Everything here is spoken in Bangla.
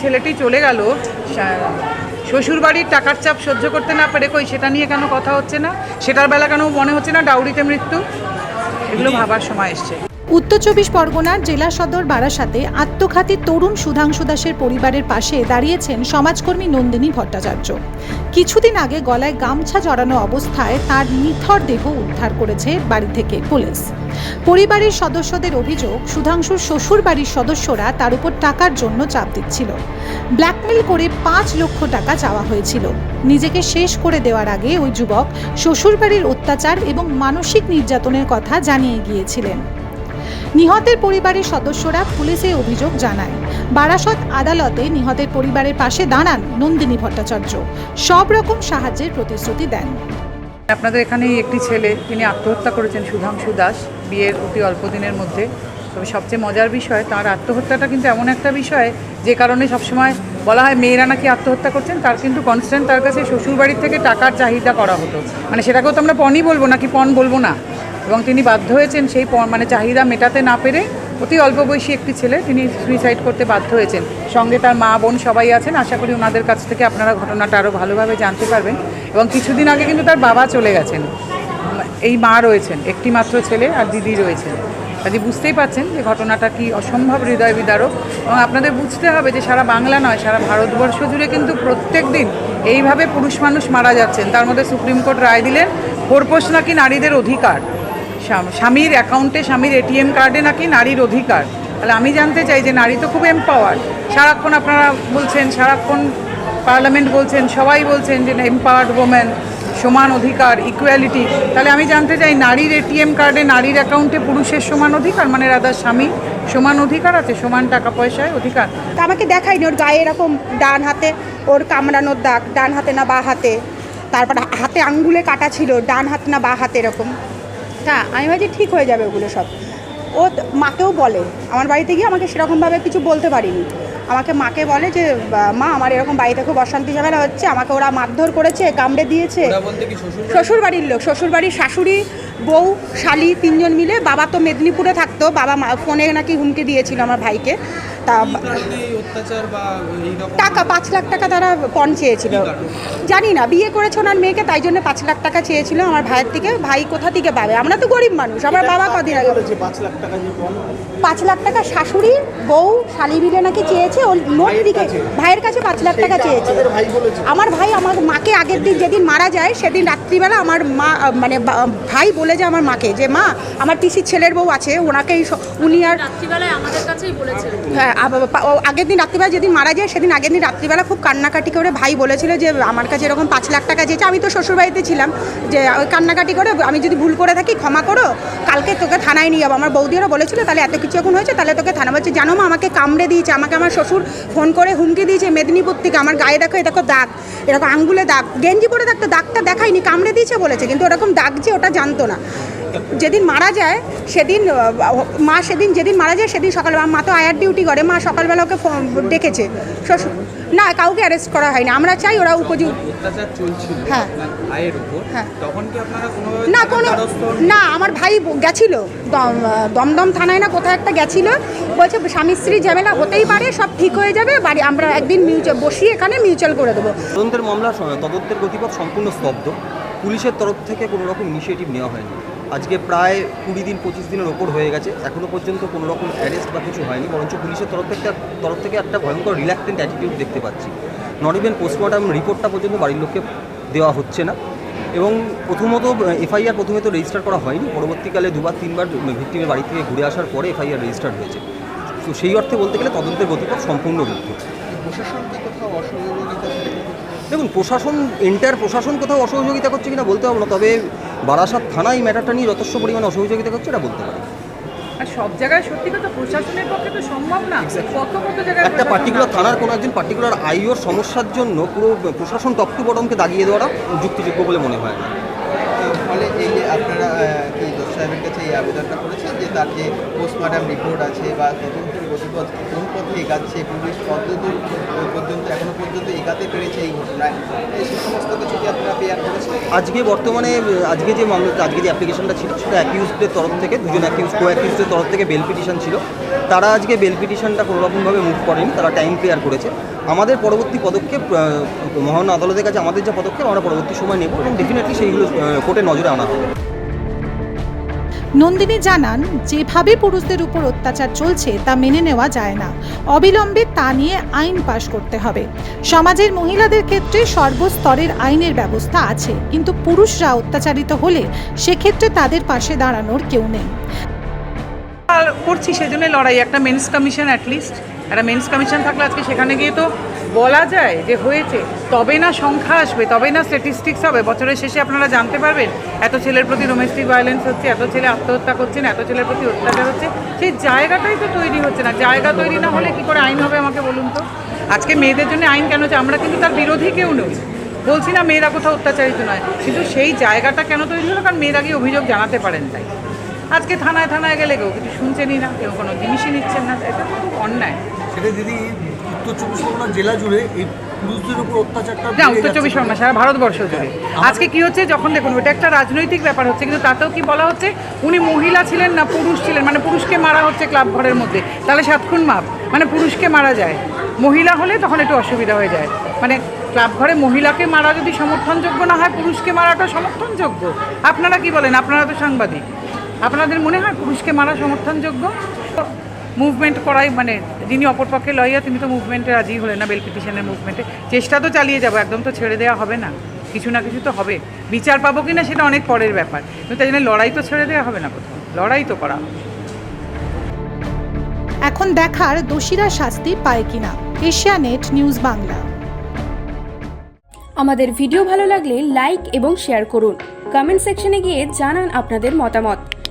ছেলেটি চলে গেল শ্বশুর বাড়ির টাকার চাপ সহ্য করতে না পারে কই সেটা নিয়ে কেন কথা হচ্ছে না? সেটার বেলা কেন মনে হচ্ছে না ডাউরিতে মৃত্যু? এগুলো ভাবার সময় এসছে। উত্তর চব্বিশ পরগনার জেলা সদর বারাসাতে আত্মঘাতী তরুণ সুধাংশু দাসের পরিবারের পাশে দাঁড়িয়েছেন সমাজকর্মী নন্দিনী ভট্টাচার্য। কিছুদিন আগে গলায় গামছা জড়ানো অবস্থায় তার নিথর দেহ উদ্ধার করেছে বাড়ি থেকে পুলিশ। পরিবারের সদস্যদের অভিযোগ, সুধাংশুর শ্বশুর বাড়ির সদস্যরা তার উপর টাকার জন্য চাপ দিচ্ছিল। ব্ল্যাকমেল করে পাঁচ লক্ষ টাকা চাওয়া হয়েছিল। নিজেকে শেষ করে দেওয়ার আগে ওই যুবক শ্বশুরবাড়ির অত্যাচার এবং মানসিক নির্যাতনের কথা জানিয়ে গিয়েছিলেন। নিহতের পরিবারের সদস্যরা পুলিশে অভিযোগ জানায়। বারাসত আদালতে নিহতের পরিবারের পাশে দাঁড়ান নন্দিনী ভট্টাচার্য। সব রকম সাহায্যের প্রতিশ্রুতি দেন। আপনাদের এখানেই একটি ছেলে, তিনি আত্মহত্যা করেছেন সুধাংশু দাস, বিয়ের অতি অল্প দিনের মধ্যে। তবে সবচেয়ে মজার বিষয়, তার আত্মহত্যাটা কিন্তু এমন একটা বিষয়, যে কারণে সবসময় বলা হয় মেয়েরা নাকি আত্মহত্যা করছেন, তার কিন্তু কনস্ট্যান্ট তার কাছে শ্বশুরবাড়ির থেকে টাকার চাহিদা করা হতো। মানে সেটাকেও তো আমরা পণই বলব নাকি পণ বলব না। এবং তিনি বাধ্য হয়েছেন সেই মানে চাহিদা মেটাতে না পেরে অতি অল্প বয়সী একটি ছেলে তিনি সুইসাইড করতে বাধ্য হয়েছেন। সঙ্গে তার মা, বোন সবাই আছেন। আশা করি ওনাদের কাছ থেকে আপনারা ঘটনাটা আরও ভালোভাবে জানতে পারবেন। এবং কিছুদিন আগে কিন্তু তার বাবা চলে গেছেন। এই মা রয়েছেন একটি মাত্র ছেলে আর দিদি রয়েছেন। কাজে বুঝতেই পাচ্ছেন যে ঘটনাটা কি অসম্ভব হৃদয় বিদারক। এবং আপনাদের বুঝতে হবে যে সারা বাংলা নয়, সারা ভারতবর্ষ জুড়ে কিন্তু প্রত্যেক দিন এইভাবে পুরুষ মানুষ মারা যাচ্ছেন। তার মধ্যে সুপ্রিম কোর্ট রায় দিলেন, খোরপোশ নাকি নারীদের অধিকার? স্বামীর অ্যাকাউন্টে স্বামীর এটিএম কার্ডে নাকি নারীর অধিকার। তাহলে আমি জানতে চাই যে নারী তো খুব এম্পাওয়ার সারাক্ষণ আপনারা বলছেন, সারাক্ষণ পার্লামেন্ট বলছেন, সবাই বলছেন যে এম্পাওয়ার্ড ওমেন সমান অধিকার ইকুয়ালিটি তাহলে আমি জানতে চাই, নারীর এটিএম কার্ডে নারীর অ্যাকাউন্টে পুরুষের সমান অধিকার? মানে রাধার স্বামী সমান অধিকার আছে, সমান টাকা পয়সায় অধিকার? তা আমাকে দেখায়নি, ওর গায়ে এরকম ডান হাতে, ওর কামড়ানোর দাগ, ডান হাতে না বা হাতে। তারপর হাতে আঙ্গুলে কাটা ছিল, ডান হাত না বা হাতে এরকম। হ্যাঁ আমি ভাবছি ঠিক হয়ে যাবে ওগুলো সব। ও মাকেও বলে আমার বাড়িতে গিয়ে আমাকে সেরকমভাবে কিছু বলতে পারিনি। আমাকে মাকে বলে যে মা আমার এরকম বাড়িতে খুব অশান্তি ঝামেলা হচ্ছে আমাকে ওরা মারধর করেছে কামড়ে দিয়েছে। শ্বশুর বাড়ির লোক শ্বশুর বাড়ির শাশুড়ি বউ শালি তিনজন মিলে বাবা তো মেদিনীপুরে থাকতো বাবা মা- ফোনে নাকি হুমকি দিয়েছিল আমার ভাইকে। তা টাকা পাঁচ লাখ টাকা তারা পণ চেয়েছিল। জানি না বিয়ে করেছে ওনার মেয়েকে তাই জন্য পাঁচ লাখ টাকা চেয়েছিল আমার ভাইয়ের থেকে। ভাই কোথা থেকে পাবে? আমরা তো গরিব মানুষ আমার বাবা কদিন আগে পাঁচ লাখ টাকা পাঁচ লাখ টাকা শাশুড়ি বউ শালি মিলে নাকি চেয়েছে ও নোট দিকে ভাইয়ের কাছে পাঁচ লাখ টাকা চেয়েছে। আমার ভাই আমার মাকে আগের দিন যেদিন মারা যায় সেদিন রাত্রিবেলা আমার মা মানে ভাই বলে যে আমার মাকে যে মা আমার পিসির ছেলের বউ আছে ওনাকে উনি আর রাত্রিবেলায় আমাদের কাছেই বলেছে হ্যাঁ আগের দিন রাত্রিবেলা যেদিন মারা যায় সেদিন আগের দিন রাত্রিবেলা খুব কান্নাকাটি করে ভাই বলেছিল যে আমার কাছে এরকম পাঁচ লাখ টাকা চেয়েছে। আমি তো শ্বশুরবাড়িতে ছিলাম যে ওই কান্নাকাটি করে আমি যদি ভুল করে থাকি ক্ষমা করো কালকে তোকে থানায় নিয়ে যাব। আমার বৌদিরও বলেছিল তাহলে এত কিছু এখন হয়েছে তাহলে তোকে থানা বলছে জানো মা আমাকে কামড়ে দিয়েছে আমাকে আমার শ্বশুর ফোন করে হুমকি দিয়েছে মেদিনীপুর থেকে আমার গায়ে দেখো এ দেখো দাগ। এরকম আঙ্গুলে দাগ, গেঞ্জি পরে থাকতো দাগটা দেখায়নি, কামড়ে দিয়েছে বলেছে, কিন্তু ওরকম দাগ যে ওটা জানতো না। যেদিন মারা যায় সেদিন মা সেদিন যেদিন মারা যায় সেদিন সকালবেলা মা তো আয়ার ডিউটি করে মা সকালবেলা ওকে ফোন ডেকেছে। শ্বশুর না কাউকে অ্যারেস্ট করা হয়নি। আমরা চাই ওরা উপযুক্ত হ্যাঁ। হ্যাঁ। তখন কি আপনারা কোনো না কোনো না আমার ভাই গেছিল। দম- দমদম থানায় না কোথায় একটা গেছিল। বলছে স্বামী স্ত্রী ঝামেলা হতেই পারে সব ঠিক হয়ে যাবে বাড়ি আমরা একদিন মিউচুয়াল বসিয়ে এখানে মিউচুয়াল করে দেবো। তদন্তের মামলার সময় তদন্তের গতিপথ সম্পূর্ণ স্তব্ধ। পুলিশের তরফ থেকে কোনো রকম ইনিশিয়েটিভ নেওয়া হয়নি। আজকে প্রায় কুড়ি দিন, পঁচিশ দিনের ওপর হয়ে গেছে। এখনও পর্যন্ত কোনো রকম অ্যারেস্ট বা কিছু হয়নি, বরঞ্চ পুলিশের তরফ থেকে তরফ থেকে একটা ভয়ঙ্কর রিল্যাক্টেন্ট অ্যাটিটিউড দেখতে পাচ্ছি। নট ইভেন পোস্টমর্টম রিপোর্টটা পর্যন্ত বাড়ির লোককে দেওয়া হচ্ছে না। এবং প্রথমত এফআইআর প্রথমে তো রেজিস্টার করা হয়নি। পরবর্তীকালে দুবার, তিনবার ভিক্টিমের বাড়ি থেকে ঘুরে আসার পরে এফআইআর রেজিস্টার হয়েছে। তো সেই অর্থে বলতে গেলে তদন্তের গতিপথ সম্পূর্ণ রুদ্ধ। দেখুন, প্রশাসন এন্টায়ার প্রশাসন কোথাও অসহযোগিতা করছে কিনা বলতে পারব না, তবে বারাসাত থানা এই ম্যাটারটা নিয়ে যথেষ্ট পরিমাণে অসহযোগিতা করছে এটা বলতে পারি। আর সব জায়গায় সত্যি কথা প্রশাসনের পক্ষে তো সম্ভব না। কত কত জায়গায় একটা পার্টিকুলার থানার কোনো একজন পার্টিকুলার আইওর সমস্যার জন্য পুরো প্রশাসন দাগিয়ে দেওয়াটা যুক্তিযোগ্য বলে মনে হয় না। ফলে এই যে আপনারা কি দোষ সাহেবের কাছে এই আবেদনটা করেছেন যে তার যে পোস্টমর্টম রিপোর্ট আছে বা তদন্তের গতিপথ কোন পথে এগাচ্ছে পুলিশ পর্যন্ত এখনও পর্যন্ত এগাতে পেরেছে এই ঘটনায় এই সে সমস্ত কিছু কি আপনারা পেয়ার আজকে বর্তমানে, আজকে যে মামলা আজকে যে অ্যাপ্লিকেশনটা ছিল, সেটা অ্যাকিউজদের তরফ থেকে, দুজন অ্যাকিউজ কো অ্যাকিউজদের তরফ থেকে বেল পিটিশন ছিল। তারা আজকে বেল পিটিশনটা কোনোরকমভাবে মুভ করেনি, তারা টাইম ক্লিয়ার করেছে। আমাদের পরবর্তী পদক্ষেপ মহান আদালতের কাছে আমাদের যে পদক্ষেপ, আমরা পরবর্তী সময় নেব এবং ডেফিনেটলি সেইগুলো কোর্টে নজরে আনা হবে। নন্দিনী জানান, যেভাবে পুরুষদের উপর অত্যাচার চলছে, তা মেনে নেওয়া যায় না। অবিলম্বে তা নিয়ে আইন পাশ করতে হবে। সমাজের মহিলাদের ক্ষেত্রে সর্বস্তরের আইনের ব্যবস্থা আছে, কিন্তু পুরুষরা অত্যাচারিত হলে সেক্ষেত্রে তাদের পাশে দাঁড়ানোর কেউ নেই। করছি সেজন্য লড়াই, একটা মেন্স কমিশন অ্যাটলিস্ট একটা মেন্স কমিশন থাকলে আজকে সেখানে গিয়ে তো বলা যায় যে হয়েছে। তবে না সংখ্যা আসবে, তবে না স্ট্যাটিস্টিক্স হবে। বছরের শেষে আপনারা জানতে পারবেন, এত ছেলের প্রতি ডোমেস্টিক ভায়োলেন্স হচ্ছে, এত ছেলে আত্মহত্যা করছেন এত ছেলের প্রতি অত্যাচার হচ্ছে। সেই জায়গাটাই তো তৈরি হচ্ছে না। জায়গা তৈরি না হলে কি করে আইন হবে আমাকে বলুন তো? আজকে মেয়েদের জন্য আইন কেন হচ্ছে আমরা কিন্তু তার বিরোধী কেউ নই। বলছি না মেয়েরা কোথাও অত্যাচারিত নয়। কিন্তু সেই জায়গাটা কেন তৈরি হলো? কারণ মেয়েরা গিয়ে অভিযোগ জানাতে পারেন তাই আজকে থানায় থানায় গেলে কেউ কিছু শুনছেনই না কেউ কোনো জিনিসই নিচ্ছেন না এটা খুব অন্যায়। সেটা দিদি উত্তর চব্বিশ পরগনা জেলা জুড়ে এই পুরুষদের উপর অত্যাচারটা না উত্তর চব্বিশ পরগনা সারা ভারতবর্ষ জুড়ে। আজকে কি হচ্ছে যখন দেখুন ওটা একটা রাজনৈতিক ব্যাপার হচ্ছে কিন্তু তাতেও কি বলা হচ্ছে উনি মহিলা ছিলেন না পুরুষ ছিলেন মানে পুরুষকে মারা হচ্ছে ক্লাব ঘরের মধ্যে তাহলে সাতক্ষণ মাপ মানে পুরুষকে মারা যায়। মহিলা হলে তখন একটু অসুবিধা হয়ে যায়। মানে ক্লাব ঘরে মহিলাকে মারা যদি সমর্থনযোগ্য না হয় পুরুষকে মারাটা সমর্থনযোগ্য। আপনারা কি বলেন? আপনারা তো সাংবাদিক। আপনাদের মনে হয় পুরুষকে মারা সমর্থনযোগ্য? মুভমেন্ট করাই মানে যিনি অপরপক্ষে লইয়া তিনি তো মুভমেন্টে রাজি হলেন না বেল পিটিশনের মুভমেন্টে চেষ্টা তো চালিয়ে যাব একদম তো ছেড়ে দেওয়া হবে না। কিছু না কিছু তো হবে। বিচার পাবো কি না সেটা অনেক পরের ব্যাপার। কিন্তু তাই জন্য লড়াই তো ছেড়ে দেওয়া হবে না কোথাও। লড়াই তো করা হবে। এখন দেখার দোষীরা শাস্তি পায় কিনা। এশিয়ানেট নিউজ বাংলা। আমাদের ভিডিও ভালো লাগলে লাইক এবং শেয়ার করুন। কমেন্ট সেকশনে গিয়ে জানান আপনাদের মতামত।